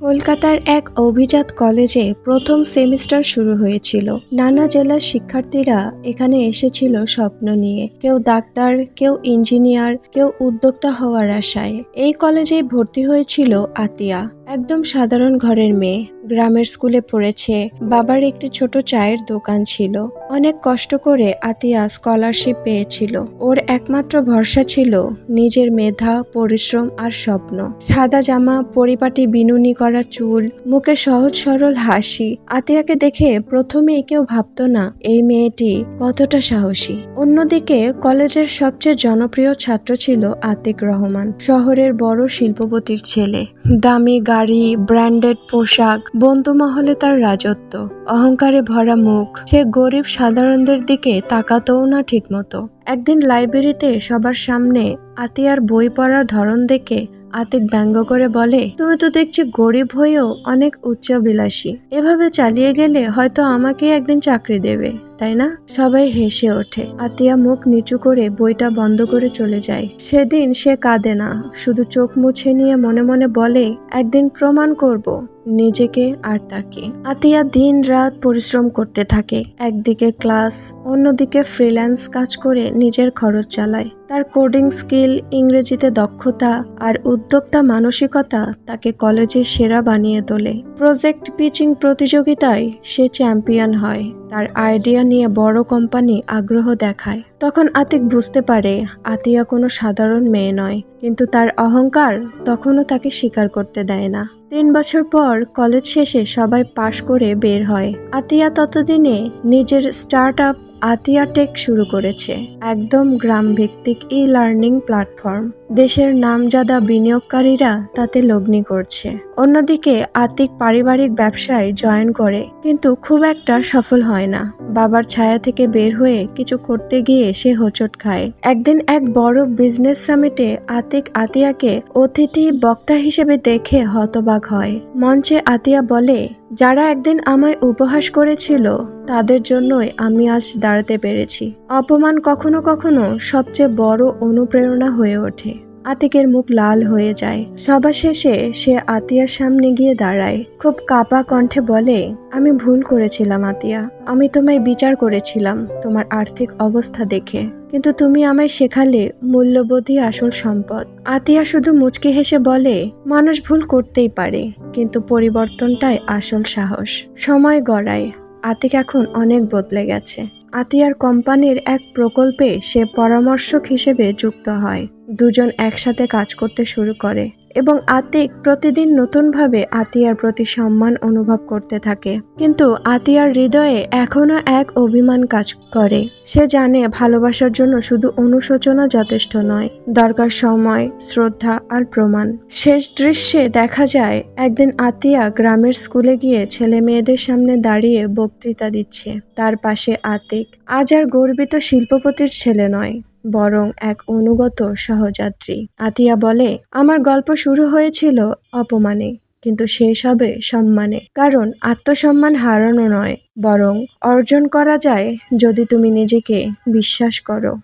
কলকাতার এক অভিজাত কলেজে প্রথম সেমিস্টার শুরু হয়েছিল। নানা জেলার শিক্ষার্থীরা এখানে এসেছিল স্বপ্ন নিয়ে। কেউ ডাক্তার, কেউ ইঞ্জিনিয়ার, কেউ উদ্যোক্তা হওয়ার আশায়। এই কলেজে ভর্তি হয়েছিল আতিয়া, একদম সাধারণ ঘরের মেয়ে। গ্রামের স্কুলে পড়েছে। বাবার একটি ছোট চায়ের দোকান ছিল। অনেক কষ্ট করে আতিয়া স্কলারশিপ পেয়েছিল। ওর একমাত্র ভরসা ছিল নিজের মেধা, পরিশ্রম আর স্বপ্ন। সাদা জামা, পরিপাটি বিনুনি করা চুল, মুখে সহজ সরল হাসি। আতিয়াকে দেখে প্রথমেই কেউ ভাবতো না, এই মেয়েটি কতটা সাহসী। অন্যদিকে কলেজের সবচেয়ে জনপ্রিয় ছাত্র ছিল আতিক রহমান, শহরের বড় শিল্পপতির ছেলে। দামি গাড়ি, ব্র্যান্ডেড পোশাক বন্ধু মহলে তার রাজত্ব অহংকারে ভরা মুখ সে গরিব সাধারণদের দিকে তাকাতও না ঠিকমতো। একদিন লাইব্রেরিতে সবার সামনে আতিয়ার বই পড়ার ধরন দেখে আতিক ব্যঙ্গ করে বলে, তুমি তো দেখছি গরিব হয়েও অনেক উচ্চাবিলাসী এভাবে চালিয়ে গেলে হয়তো আমাকে একদিন চাকরি দেবে, তাই না? সবাই হেসে ওঠে। আতিয়া মুখ নিচু করে বইটা বন্ধ করে চলে যায়। সেদিন সে কাঁদে না, শুধু চোখ মুছে নিয়ে মনে মনে বলে, একদিন প্রমাণ করব, নিজেকে আর তাকে। আতিয়া দিন রাত পরিশ্রম করতে থাকে। একদিকে ক্লাস, অন্যদিকে ফ্রিল্যান্স কাজ করে নিজের খরচ চালায়। তার কোডিং স্কিল ইংরেজিতে দক্ষতা আর উদ্যোক্তা মানসিকতা তাকে কলেজে সেরা বানিয়ে তোলে। প্রজেক্ট পিচিং প্রতিযোগিতায় সে চ্যাম্পিয়ন হয়। তার আইডিয়া নিয়ে বড় কোম্পানি আগ্রহ দেখায়। তখন আতিক বুঝতে পারে, আতিয়া কোনো সাধারণ মেয়ে নয়, কিন্তু তার অহংকার তখনও তাকে স্বীকার করতে দেয় না। তিন বছর পর কলেজ শেষে সবাই পাশ করে বের হয়। আতিয়া ততদিনে নিজের স্টার্ট আপ আতিয়া টেক শুরু করেছে একদম গ্রাম ভিত্তিক ই লার্নিং প্ল্যাটফর্ম দেশের নামজাদা বিনিয়োগকারীরা তাতে লগ্নি করছে। অন্যদিকে আতিক পারিবারিক ব্যবসায় জয়েন করে, কিন্তু খুব একটা সফল হয় না। বাবার ছায়া থেকে বের হয়ে কিছু করতে গিয়ে সে হোঁচট খায়। একদিন এক বড় বিজনেস সামিটে আতিক আতিয়াকে অতিথি বক্তা হিসেবে দেখে হতবাক হয়। মঞ্চে আতিয়া বলে, যারা একদিন আমায় উপহাস করেছিল, তাদের জন্যই আমি আজ দাঁড়াতে পেরেছি। অপমান কখনো কখনো সবচেয়ে বড় অনুপ্রেরণা হয়ে ওঠে। আতিকের মুখ লাল হয়ে যায়। সবার শেষে সে আতিয়ার সামনে গিয়ে দাঁড়ায়। খুব কাপা কণ্ঠে বলে, আমি ভুল করেছিলাম, আতিয়া। আমি তোমায় বিচার করেছিলাম, তোমার আর্থিক অবস্থা দেখে। কিন্তু তুমি আমায় শেখালে মূল্যবোধই আসল সম্পদ। আতিয়া শুধু মুচকি হেসে বলে, মানুষ ভুল করতেই পারে, কিন্তু পরিবর্তনটাই আসল সাহস। সময় গড়ায়। আতিক এখন অনেক বদলে গেছে। আতিয়ার কোম্পানির এক প্রকল্পে সে পরামর্শক হিসেবে যুক্ত হয়। দুজন একসাথে কাজ করতে শুরু করে। এবং আতিক প্রতিদিন নতুনভাবে আতিয়ার প্রতি সম্মান অনুভব করতে থাকে। কিন্তু আতিয়ার হৃদয়ে এখনও এক অভিমান কাজ করে। সে জানে ভালোবাসার জন্য শুধু অনুশোচনা যথেষ্ট নয়, দরকার সময়, শ্রদ্ধা আর প্রমাণ। শেষ দৃশ্যে দেখা যায়, একদিন আতিয়া গ্রামের স্কুলে গিয়ে ছেলে মেয়েদের সামনে দাঁড়িয়ে বক্তৃতা দিচ্ছে। তার পাশে আতিক, আজ আর গর্বিত শিল্পপতির ছেলে নয়। বরং এক অনুগত সহযাত্রী। আতিয়া বলে, আমার গল্প শুরু হয়েছিল অপমানে, কিন্তু শেষ হবে সম্মানে। কারণ আত্মসম্মান হারানো নয়, বরং অর্জন করা যায় যদি তুমি নিজেকে বিশ্বাস করো।